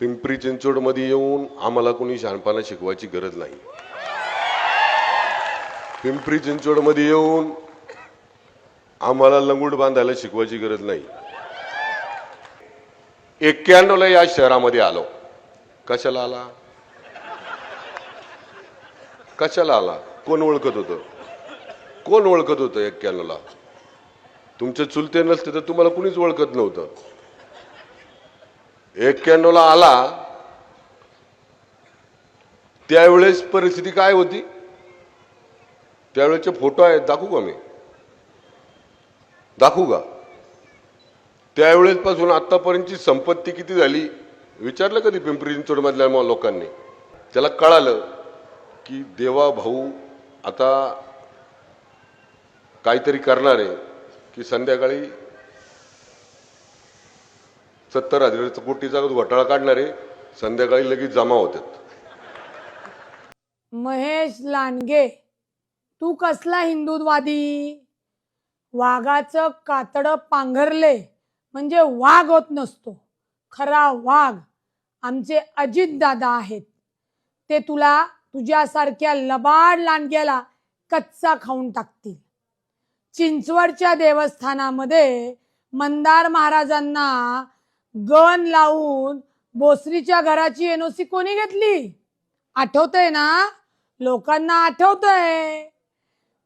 पिंपरी चिंचवडमध्ये येऊन आम्हाला कोणी शहाणपणा शिकवायची गरज नाही. पिंपरी चिंचवडमध्ये येऊन आम्हाला लंगूट बांधायला शिकवायची गरज नाही. एक्क्याण्णवला या शहरामध्ये आलो. कशाला आला? कशाला आला? कोण ओळखत होतं? कोण ओळखत होतं एक्क्याण्णवला? तुमचे चुलते नसते तर तुम्हाला कुणीच ओळखत नव्हतं. एक्क्याण्णवला आला त्यावेळेस परिस्थिती काय होती? त्यावेळेचे फोटो आहेत दाखवू का मी? दाखवू का? त्यावेळेस पासून आतापर्यंतची संपत्ती किती झाली? विचारलं कधी पिंपरी चिंचवडमधल्या लोकांनी? त्याला कळालं की देवा भाऊ आता काहीतरी करणार आहे की संध्याकाळी सत्तर हजार कोटीचा घोटाळा काढणारे संध्याकाळी लगेच जमा होतात महेश लांडगे तू कसला हिंदुत्वादी? वाघाचं कातड पांघरले म्हणजे वाघ होत नसतो. खरा वाघ आमचे अजित दादा आहेत. ते तुला तुझ्यासारख्या लबाड लांडग्याला कच्चा खाऊन टाकतील. चिंचवडच्या देवस्थानामध्ये मंदार महाराजांना गण लावून बोसरीच्या घराची एनओसी कोणी घेतली? आठवतंय ना? लोकांना आठवतंय.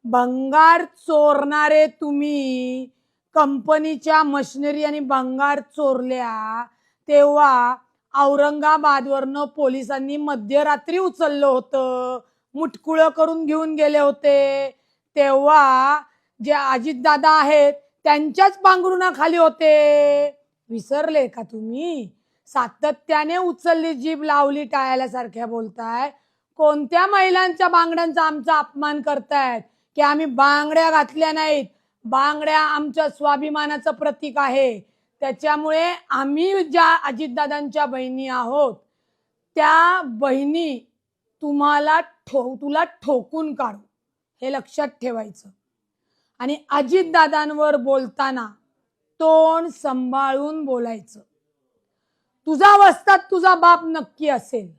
भंगार चोरणारे तुम्ही कंपनीच्या मशिनरी आणि भंगार चोरल्या तेव्हा औरंगाबादवरनं पोलिसांनी मध्यरात्री उचललं होतं. मुटकुळं करून घेऊन गेले होते. तेव्हा जे अजितदादा आहेत त्यांच्याच पांघरुणाखाली होते. विसरले का तुम्ही? सातत्याने उचलली जीभ लावली टाळ्यासारख्या बोलताय. कोणत्या महिलांच्या बांगड्यांचा आमचा अपमान करतायत? की आम्ही बांगड्या घातल्या नाहीत? बांगड्या आमच्या स्वाभिमानाचं प्रतीक आहे. त्याच्यामुळे आम्ही ज्या अजितदादांच्या बहिणी आहोत त्या बहिणी तुम्हाला ठो तुला ठोकून काढू. हे लक्षात ठेवायचं. आणि अजितदादांवर बोलताना तोंड सांभाळून बोलायचं. तुझा वस्तात तुझा बाप नक्की असेल.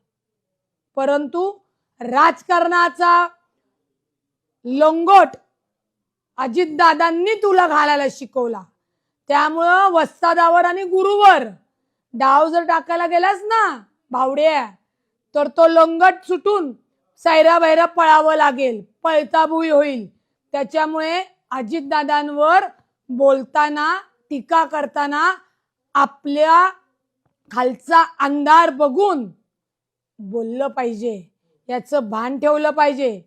परंतु राजकारणाचा लंगोट अजितदादांनी तुला घालायला शिकवला. त्यामुळं वस्तादावर आणि गुरुवर डाव जर टाकायला गेलास ना भावड्या तर तो लंगट सुटून सैरा बैरा पळावं लागेल पळताभुई होईल. त्याच्यामुळे अजितदादांवर बोलताना टीका करताना आपल्या खालचा अंधार बघून बोललं पाहिजे याचं भान ठेवलं पाहिजे.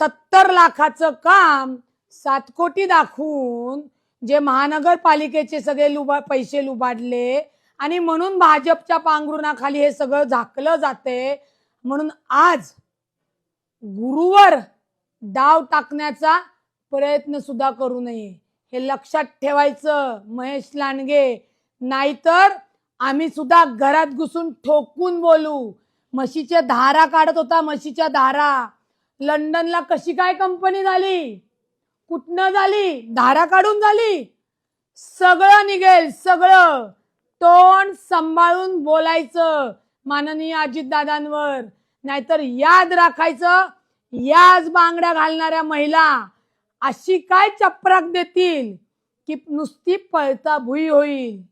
सत्तर लाखाचं काम सात कोटी दाखवून जे महानगरपालिकेचे सगळे लुबा पैसे लुबाडले आणि म्हणून भाजपच्या पांघरुणाखाली हे सगळं झाकलं जाते म्हणून आज गुरुवर डाव टाकण्याचा प्रयत्न सुद्धा करू नये. हे लक्षात ठेवायचं महेश लांडगे. नाहीतर आम्ही सुद्धा घरात घुसून ठोकून बोलू. म्हशीच्या धारा काढत होता म्हशीच्या धारा. लंडनला कशी काय कंपनी झाली? कुठनं झाली? धारा काढून झाली? सगळं निघेल सगळं. तोंड सांभाळून बोलायचं माननीय अजितदादांवर. नाहीतर याद राखायचं याच बांगड्या घालणाऱ्या महिला. अशी काय चपराक देतील की नुसती पळता भुई होईल?